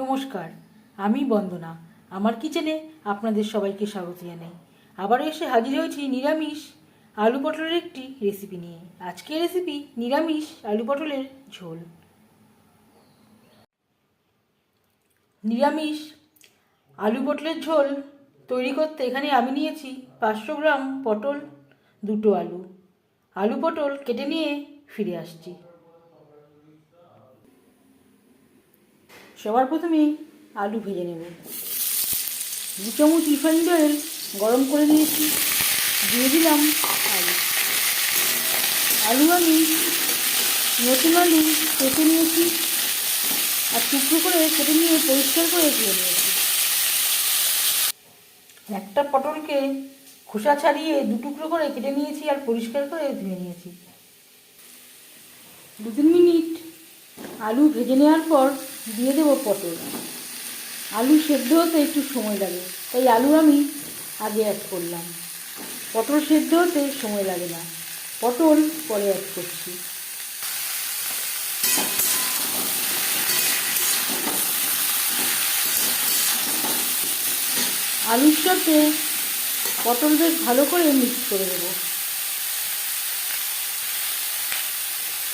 নমস্কার, আমি বন্দনা। আমার কিচেনে আপনাদের সবাইকে স্বাগত জানাই। আবারও এসে হাজির হয়েছি নিরামিষ আলু পটলের একটি রেসিপি নিয়ে। আজকের রেসিপি নিরামিষ আলু পটলের ঝোল। নিরামিষ আলু পটলের ঝোল তৈরি করতে এখানে আমি নিয়েছি পাঁচশো গ্রাম পটল, দুটো আলু। আলু পটল কেটে নিয়ে ফিরে আসছি। সবার প্রথমে আলু ভেজে নেব। দু চামচ রিফাইন্ড অয়েল গরম করে নিয়েছি দিয়ে দিলাম আলু। আলু আমি নতুন আলু কেটে নিয়েছি আর টুকরো করে কেটে নিয়ে পরিষ্কার করে ধুয়ে নিয়েছি। একটা পটলকে খোসা ছাড়িয়ে দু টুকরো করে কেটে নিয়েছি আর পরিষ্কার করে ধুয়ে নিয়েছি। দু তিন মিনিট আলু ভেজে নেওয়ার পর দিয়ে দেবো পটল। আলু সেদ্ধ হতে একটু সময় লাগে, তাই আলু আমি আগে অ্যাড করলাম। পটল সেদ্ধ হতে সময় লাগে না, পটল পরে অ্যাড করছি। আলুর সাথে পটল বেশ ভালো করে মিক্স করে দেবো।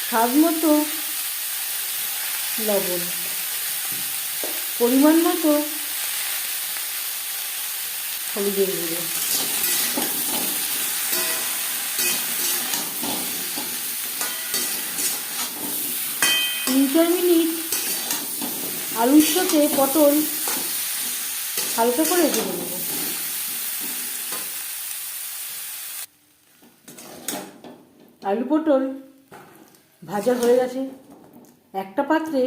স্বাদ মতো লবণ। পরিমাণ মতো হলুদের গুঁড়ো। তিন চার মিনিট আলুর সাথে পটল হালকা করে ভেজে নেব। আলু পটল ভাজা হয়ে গেছে। একটা পাত্রে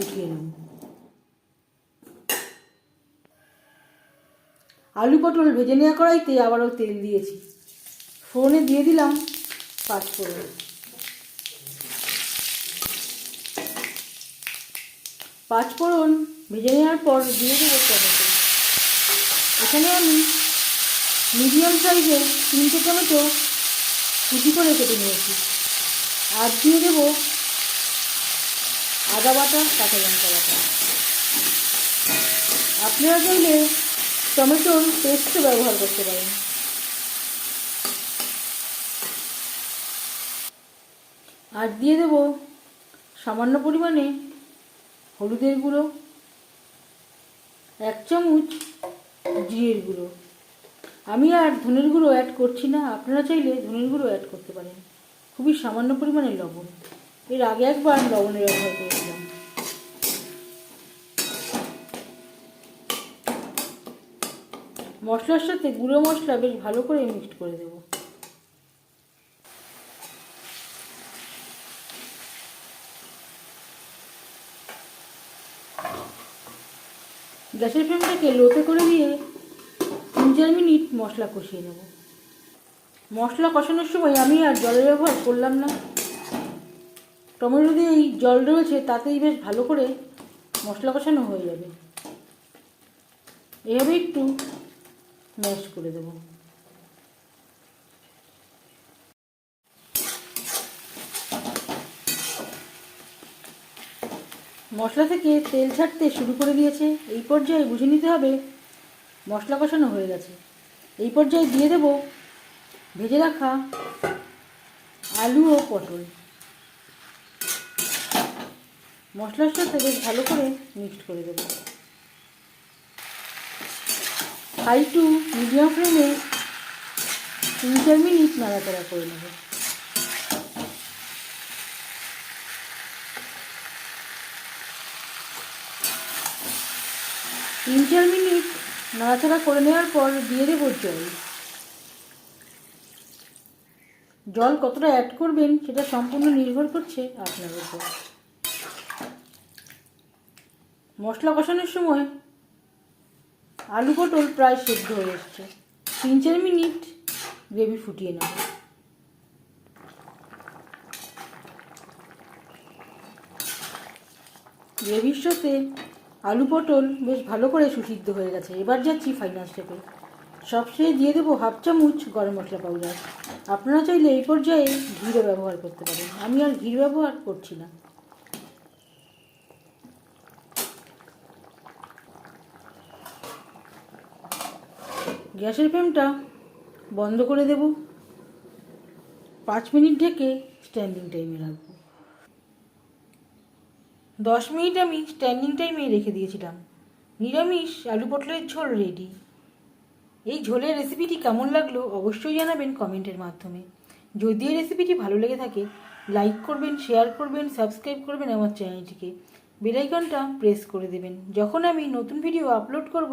উঠিয়ে নেব। আলু পটল ভেজে নেওয়া কড়াইতে আবারও তেল দিয়েছি। ফোড়নে দিয়ে দিলাম পাঁচ ফোড়ন। পাঁচ ফোড়ন ভেজে নেওয়ার পর দিয়ে দেবো টমেটো। এখানে আমি মিডিয়াম সাইজের তিনটে টমেটো কুচি করে কেটে নিয়েছি। আর দিয়ে দেবো আদা বাটা, কাঁচা লঙ্কা বাটা। আপনারা চাইলে টমেটোর পেস্টও ব্যবহার করতে পারেন। আর দিয়ে দেব সামান্য পরিমাণে হলুদের গুঁড়ো, এক চামচ জিরের গুঁড়ো। আমি আর ধনের গুঁড়ো অ্যাড করছি না, আপনারা চাইলে ধনের গুঁড়ো অ্যাড করতে পারেন। খুবই সামান্য পরিমাণে লবণ। এর আগে একবার আমি লবণের ব্যবহার করেছিলাম মশলার সাথে গুঁড়ো মশলা বেশ ভালো করে মিক্সড করে দেব। গ্যাসের ফ্লেমটাকে লোতে করে দিয়ে তিন চার মিনিট মশলা কষিয়ে নেব। মশলা কষানোর সময় আমি আর জলের ব্যবহার করলাম না। টমেটো দিয়ে এই জল রয়েছে তাতেই বেশ ভালো করে মশলা কষানো হয়ে যাবে। এভাবে একটু ম্যাশ করে দেব। মশলা থেকে তেল ছাড়তে শুরু করে দিয়েছে। এই পর্যায়ে বুঝে নিতে হবে, মশলা কষানো হয়ে গেছে। এই পর্যায়ে দিয়ে দেব ভেজে রাখা আলু ও পটল। মশলার সাথে বেশ ভালো করে মিক্সড করে দেবো। হাই টু মিডিয়াম ফ্লেমে তিন চার মিনিট নাড়াচাড়া করে নেব। তিন চার মিনিট নাড়াচাড়া করে নেওয়ার পর দিয়ে দেবো জল। জল কতটা অ্যাড করবেন সেটা সম্পূর্ণ নির্ভর করছে আপনার উপর। মশলা কষানোর সময় আলু পটল প্রায় সেদ্ধ হয়ে এসছে। তিন চার মিনিট গ্রেভি ফুটিয়ে নেব। গ্রেভির সাথে আলু পটল বেশ ভালো করে সুসিদ্ধ হয়ে গেছে। এবার যাচ্ছি ফাইনাল স্টেপে সবশেষে দিয়ে দেবো হাফ চামচ গরম মশলা পাউডার আপনারা চাইলে এই পর্যায়ে ঘিরও ব্যবহার করতে পারেন। আমি আর ঘির ব্যবহার করছি না। গ্যাসের ফ্লেমটা বন্ধ করে দেব। পাঁচ মিনিট ঢেকে স্ট্যান্ডিং টাইমে রাখব। দশ মিনিট আমি স্ট্যান্ডিং টাইমে রেখে দিয়েছিলাম। নিরামিষ আলু পটলের ঝোল রেডি এই ঝোলের রেসিপিটি কেমন লাগল অবশ্যই জানাবেন কমেন্টের মাধ্যমে। যদি এই রেসিপিটি ভালো লেগে থাকে লাইক করবেন শেয়ার করবেন সাবস্ক্রাইব করবেন আমার চ্যানেলটিকে বেলাইকনটা প্রেস করে দেবেন। যখন আমি নতুন ভিডিও আপলোড করব